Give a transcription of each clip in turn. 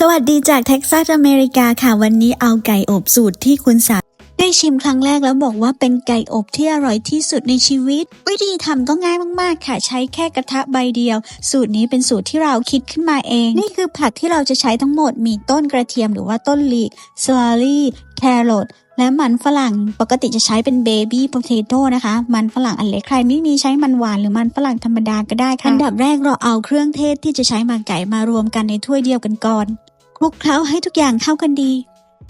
สวัสดีจากเท็กซัสอเมริกาค่ะ วันนี้เอาไก่อบสูตรที่คุณสาได้ชิมครั้งแรกแล้วบอกว่าเป็นไก่อบที่อร่อยที่สุดในชีวิต วิธีทำก็ง่ายมากๆ ค่ะ ใช้แค่กระทะใบเดียว สูตรนี้เป็นสูตรที่เราคิดขึ้นมาเอง นี่คือผักที่เราจะใช้ทั้งหมดมีต้นกระเทียมหรือว่าต้นลีกสวาลี่แครอทและมันฝรั่งปกติจะใช้เป็นเบบี้โพเทโต้นะคะ มันฝรั่งอันเล็กใครไม่มีใช้มันหวานหรือมันฝรั่งธรรมดาก็ได้ค่ะ อันดับแรกเราเอาเครื่องเทศที่จะใช้มาไก่มารวมกันในถ้วยเดียวกันก่อน คลุกเคล้าให้ทุกอย่างเข้ากันดี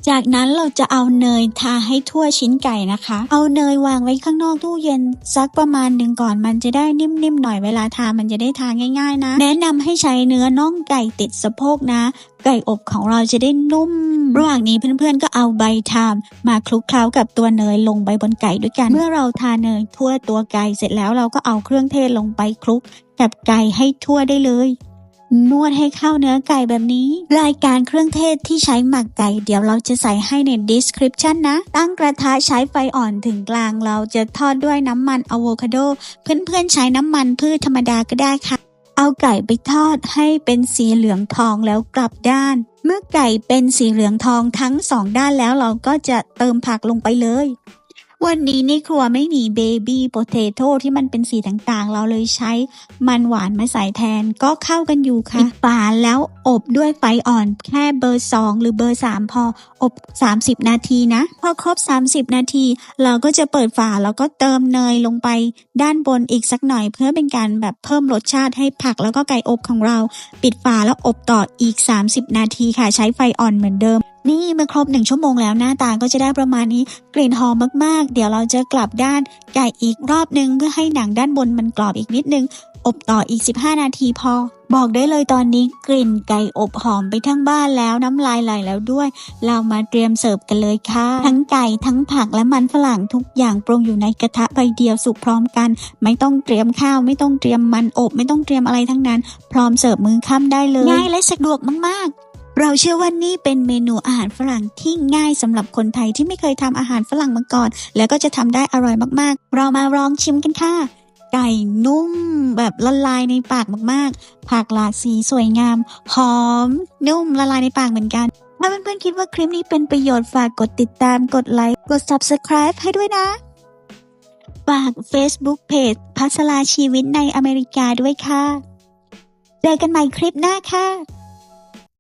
จากนั้นเราจะเอาเนยทาให้ทั่วชิ้นไก่นะคะ เอาเนยวางไว้ข้างนอกตู้เย็นสักประมาณหนึ่งก่อนมันจะได้นิ่มๆหน่อยเวลาทามันจะได้ทาง่าย ๆ นะ แนะนำให้ใช้เนื้อน่องไก่ติดสะโพกนะ ไก่อบของเราจะได้นุ่ม ระหว่างนี้เพื่อนๆก็เอาใบทามมาคลุกเคล้ากับตัวเนยลงไปบนไก่ด้วยกัน เมื่อเราทาเนยทั่วตัวไก่เสร็จแล้วเราก็เอาเครื่องเทศลงไปคลุกกับไก่ให้ทั่วได้เลย นวดให้เข้าเนื้อไก่แบบนี้ รายการเครื่องเทศที่ใช้หมักไก่เดี๋ยวเราจะใส่ให้ใน description นะ ตั้งกระทะใช้ไฟอ่อนถึงกลางเราจะทอดด้วยน้ำมันอะโวคาโด เพื่อนๆใช้น้ำมันพืชธรรมดาก็ได้ค่ะ เอาไก่ไปทอดให้เป็นสีเหลืองทองแล้วกลับด้านเมื่อไก่เป็นสีเหลืองทองทั้งสองด้านแล้วเราก็จะเติมผักลงไปเลย วันนี้ในครัวไม่มีเบบี้โปเตโต้ที่มันเป็นสีต่างๆ เราเลยใช้มันหวานมาใส่แทนก็เข้ากันอยู่ค่ะปิดฝาแล้วอบด้วยไฟอ่อนแค่เบอร์2หรือเบอร์3พออบ 30 นาทีนะ พอครบ 30 นาที เราก็จะเปิดฝาแล้วก็เติมเนยลงไปด้านบนอีกสักหน่อย เพื่อเป็นการแบบเพิ่มรสชาติให้ผักแล้วก็ไก่อบของเรา ปิดฝาแล้วอบต่ออีก 30 นาทีค่ะ ใช้ไฟอ่อนเหมือนเดิม นี่มื่อครบหนึ่งชั่วโมงแล้วหน้าตาก็จะได้ประมาณนี้กลิ่นหอมมากๆ เดี๋ยวเราจะกลับด้านไก่อีกรอบนึงเพื่อให้หนังด้านบนมันกรอบอีกนิดนึง อบต่ออีก 15 นาทีพอ บอกได้เลยตอนนี้กลิ่นไก่อบหอมไปทั้งบ้านแล้วน้ำลายไหลแล้วด้วย เรามาเตรียมเสิร์ฟกันเลยค่ะ ทั้งไก่ทั้งผักและมันฝรั่งทุกอย่างปรุงอยู่ในกระทะใบเดียวสุกพร้อมกัน ไม่ต้องเตรียมข้าวไม่ต้องเตรียมมันอบ ไม่ต้องเตรียมอะไรทั้งนั้น พร้อมเสิร์ฟมือค่ำได้เลยง่ายและสะดวกมากๆ เราเชื่อว่านี่เป็นเมนูอาหารฝรั่งที่ง่ายสำหรับคนไทยที่ไม่เคยทำอาหารฝรั่งมาก่อน แล้วก็จะทำได้อร่อยมากๆ เรามาลองชิมกันค่ะ ไก่นุ่มแบบละลายในปากมากๆ ผักหลากสีสวยงาม หอม นุ่มละลายในปากเหมือนกัน ถ้าเพื่อนๆคิดว่าคลิปนี้เป็นประโยชน์ฝากกดติดตามกดไลค์กด subscribe ให้ด้วยนะฝาก Facebook Page พัสลาชีวิตในอเมริกาด้วยค่ะ เจอกันใหม่คลิปหน้าค่ะ